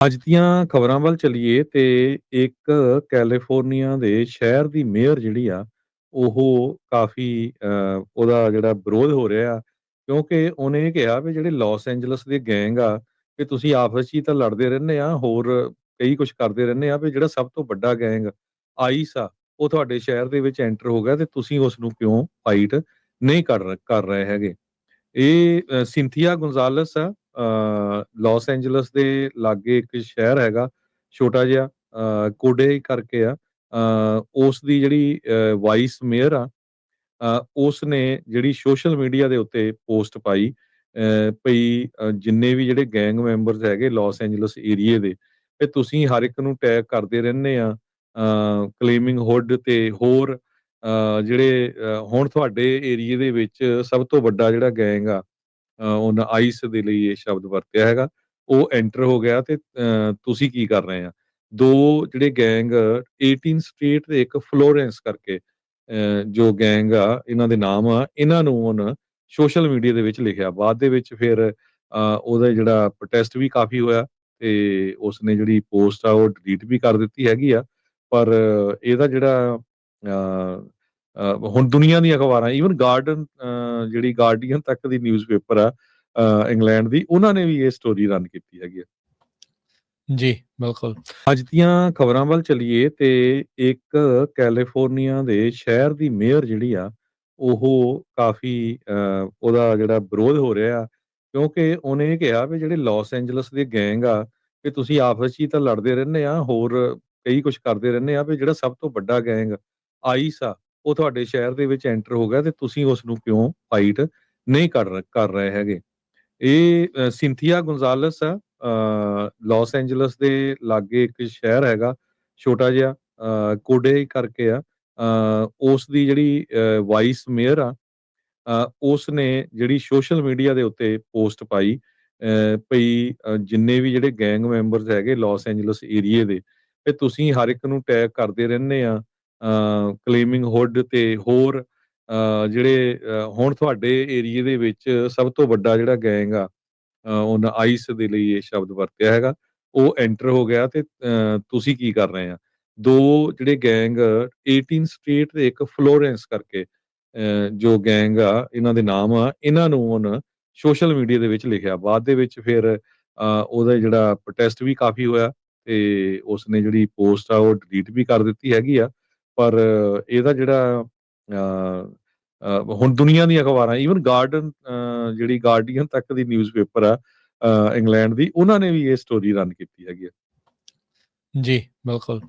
ਅੱਜ ਦੀਆਂ ਖਬਰਾਂ ਵੱਲ ਚੱਲੀਏ ਤੇ ਇੱਕ ਕੈਲੀਫੋਰਨੀਆ ਦੇ ਸ਼ਹਿਰ ਦੀ ਮੇਅਰ ਜਿਹੜੀ ਆ ਉਹ ਕਾਫੀ ਅ, ਉਹਦਾ ਜਿਹੜਾ ਵਿਰੋਧ ਹੋ ਰਿਹਾ ਆ ਕਿਉਂਕਿ ਉਹਨੇ ਇਹ ਕਿਹਾ ਵੀ ਜਿਹੜੇ ਲਾਸ ਏਂਜਲਸ ਦੇ ਗੈਂਗ ਆ ਵੀ ਤੁਸੀਂ ਆਪਸ 'ਚ ਹੀ ਤਾਂ ਲੜਦੇ ਰਹਿੰਦੇ ਆ ਹੋਰ ਕਈ ਕੁਛ ਕਰਦੇ ਰਹਿੰਦੇ ਆ ਵੀ ਜਿਹੜਾ ਸਭ ਤੋਂ ਵੱਡਾ ਗੈਂਗ ਆਈਸ ਆ ਉਹ ਤੁਹਾਡੇ ਸ਼ਹਿਰ ਦੇ ਵਿੱਚ ਐਂਟਰ ਹੋ ਗਿਆ ਤੇ ਤੁਸੀਂ ਉਸਨੂੰ ਕਿਉਂ ਫਾਈਟ ਨਹੀਂ ਕਰ ਰ- ਕਰ ਰਹੇ ਹੈਗੇ। ਇਹ ਅ, ਸਿੰਥੀਆ ਗੋਂਜ਼ਾਲਸ ਆ ਲਾਸ ਐਂਜਲਸ ਦੇ ਲਾਗੇ ਇੱਕ ਸ਼ਹਿਰ ਹੈਗਾ ਛੋਟਾ ਜਿਹਾ ਕੋਡੇ ਕਰਕੇ ਆ ਉਸ ਦੀ ਜਿਹੜੀ ਵਾਈਸ ਮੇਅਰ ਆ ਅ, ਉਸ ਨੇ ਜਿਹੜੀ ਸੋਸ਼ਲ ਮੀਡੀਆ ਦੇ ਉੱਤੇ ਪੋਸਟ ਪਾਈ ਅ, ਭਈ ਜਿੰਨੇ ਵੀ ਜਿਹੜੇ ਗੈਂਗ ਮੈਂਬਰਸ ਹੈਗੇ ਲਾਸ ਐਂਜਲਸ ਏਰੀਏ ਦੇ ਤੇ ਤੁਸੀਂ ਹਰ ਇੱਕ ਨੂੰ ਟੈਗ ਕਰਦੇ ਰਹਿੰਦੇ ਆ ਕਲੇਮਿੰਗ ਹੁੱਡ ਤੇ ਹੋਰ ਅ, ਜਿਹੜੇ ਹੁਣ ਤੁਹਾਡੇ ਏਰੀਏ ਦੇ ਵਿੱਚ ਸਭ ਤੋਂ ਵੱਡਾ ਜਿਹੜਾ ਗੈਂਗ ਆ ਉਹਨਾਂ ਆਈਸ ਦੇ ਲਈ ਇਹ ਸ਼ਬਦ ਵਰਤਿਆ ਹੈਗਾ। ਉਹ ਐਂਟਰ ਹੋ ਗਿਆ ਤੇ ਤੁਸੀਂ ਕੀ ਕਰ ਰਹੇ ਆ? ਦੋ ਜਿਹੜੇ ਗੈਂਗ 18 ਸਟਰੀਟ ਤੇ ਇੱਕ ਫਲੋਰੈਂਸ ਕਰਕੇ ਜੋ ਗੈਂਗ ਆ ਇਹਨਾਂ ਦੇ ਨਾਮ ਆ ਇਹਨਾਂ ਨੂੰ ਹੁਣ ਸੋਸ਼ਲ ਮੀਡੀਆ ਦੇ ਵਿੱਚ ਲਿਖਿਆ। ਬਾਅਦ ਦੇ ਵਿੱਚ ਫਿਰ ਅ, ਉਹਦਾ ਜਿਹੜਾ ਪ੍ਰੋਟੈਸਟ ਵੀ ਕਾਫੀ ਹੋਇਆ ਤੇ ਉਸਨੇ ਜਿਹੜੀ ਪੋਸਟ ਆ ਉਹ ਡਿਲੀਟ ਵੀ ਕਰ ਦਿੱਤੀ ਹੈਗੀ ਆ। ਪਰ ਇਹਦਾ ਜਿਹੜਾ ਅ, ਹੁਣ ਦੁਨੀਆ ਦੀਆਂ ਅਖਬਾਰਾਂ ਈਵਨ ਗਾਰਡਨ ਜਿਹੜੀ ਗਾਰਡੀਅਨ ਤੱਕ ਦੀ ਨਿਊਜ਼ਪੇਪਰ ਆ ਇੰਗਲੈਂਡ ਦੀ ਉਹਨਾਂ ਨੇ ਵੀ ਇਹ ਸਟੋਰੀ ਰਨ ਕੀਤੀ ਹੈਗੀ ਜੀ, ਬਿਲਕੁਲ। ਅੱਜ ਦੀਆਂ ਖਬਰਾਂ ਵੱਲ ਚੱਲੀਏ ਤੇ ਇੱਕ ਕੈਲੀਫੋਰਨੀਆ ਦੇ ਸ਼ਹਿਰ ਦੀ ਮੇਅਰ ਜਿਹੜੀ ਆ ਉਹ ਕਾਫੀ ਉਹਦਾ ਜਿਹੜਾ ਵਿਰੋਧ ਹੋ ਰਿਹਾ ਆ ਕਿਉਂਕਿ ਉਹਨੇ ਇਹ ਕਿਹਾ ਵੀ ਜਿਹੜੇ ਲਾਸ ਐਂਜਲਸ ਦੇ ਗੈਂਗ ਆ ਕਿ ਤੁਸੀਂ ਆਪਸ 'ਚ ਹੀ ਤਾਂ ਲੜਦੇ ਰਹਿੰਦੇ ਆ ਹੋਰ ਕਈ ਕੁਝ ਕਰਦੇ ਰਹਿੰਦੇ ਆ ਵੀ ਜਿਹੜਾ ਸਭ ਤੋਂ ਵੱਡਾ ਗੈਂਗ ਆਈਸ ਆ ਉਹ ਤੁਹਾਡੇ ਸ਼ਹਿਰ ਦੇ ਵਿੱਚ ਐਂਟਰ ਹੋ ਗਿਆ ਤੇ ਤੁਸੀਂ ਉਸ ਨੂੰ ਕਿਉਂ ਫਾਈਟ ਨਹੀਂ ਕਰ ਕਰ ਰਹੇ ਹੈਗੇ? ਇਹ ਸਿੰਥੀਆ ਗੋਂਜ਼ਾਲਸ ਆ ਅ, ਲਾਸ ਐਂਜਲਸ ਦੇ ਲਾਗੇ ਇੱਕ ਸ਼ਹਿਰ ਹੈਗਾ ਛੋਟਾ ਜਿਹਾ ਕੋਡੇ ਕਰਕੇ ਆ ਅ, ਉਸ ਦੀ ਜਿਹੜੀ ਵਾਈਸ ਮੇਅਰ ਆ ਅ, ਉਸ ਨੇ ਜਿਹੜੀ ਸੋਸ਼ਲ ਮੀਡੀਆ ਦੇ ਉੱਤੇ ਪੋਸਟ ਪਾਈ ਅ, ਭਈ ਜਿੰਨੇ ਵੀ ਜਿਹੜੇ ਗੈਂਗ ਮੈਂਬਰਸ ਹੈਗੇ ਲਾਸ ਐਂਜਲਸ ਏਰੀਏ ਦੇ ਤੇ ਤੁਸੀਂ ਹਰ ਇੱਕ ਨੂੰ ਟੈਗ ਕਰਦੇ ਰਹਿੰਦੇ ਆ ਕਲੇਮਿੰਗ ਹੁੱਡ ਤੇ ਹੋਰ ਜਿਹੜੇ ਹੁਣ ਤੁਹਾਡੇ ਏਰੀਏ ਦੇ ਵਿੱਚ ਸਭ ਤੋਂ ਵੱਡਾ ਜਿਹੜਾ ਗੈਂਗ ਆ ਅ, ਉਹਨਾਂ ਆਈਸ ਦੇ ਲਈ ਇਹ ਸ਼ਬਦ ਵਰਤਿਆ ਹੈਗਾ ਉਹ ਐਂਟਰ ਹੋ ਗਿਆ ਤੇ ਤੁਸੀਂ ਕੀ ਕਰ ਰਹੇ ਆ? ਦੋ ਜਿਹੜੇ ਗੈਂਗ 18 ਸਟੇਟ ਦੇ ਇੱਕ ਫਲੋਰੈਂਸ ਕਰਕੇ ਅ, ਜੋ ਗੈਂਗ ਆ ਇਹਨਾਂ ਦੇ ਨਾਮ ਆ ਇਹਨਾਂ ਨੂੰ ਹੁਣ ਸੋਸ਼ਲ ਮੀਡੀਆ ਦੇ ਵਿੱਚ ਲਿਖਿਆ। ਬਾਅਦ ਦੇ ਵਿੱਚ ਫਿਰ ਉਹਦਾ ਜਿਹੜਾ ਪ੍ਰੋਟੈਸਟ ਵੀ ਕਾਫੀ ਹੋਇਆ ਤੇ ਉਸਨੇ ਜਿਹੜੀ ਪੋਸਟ ਆ ਉਹ ਡਿਲੀਟ ਵੀ ਕਰ ਦਿੱਤੀ ਹੈਗੀ ਆ। ਪਰ ਇਹਦਾ ਜਿਹੜਾ ਅ, ਹੁਣ ਦੁਨੀਆ ਦੀਆਂ ਅਖਬਾਰਾਂ ਈਵਨ ਗਾਰਡਨ ਜਿਹੜੀ ਗਾਰਡੀਅਨ ਤੱਕ ਦੀ ਨਿਊਜ਼ਪੇਪਰ ਆ ਇੰਗਲੈਂਡ ਦੀ ਉਹਨਾਂ ਨੇ ਵੀ ਇਹ ਸਟੋਰੀ ਰਨ ਕੀਤੀ ਹੈਗੀ ਆ ਜੀ, ਬਿਲਕੁਲ।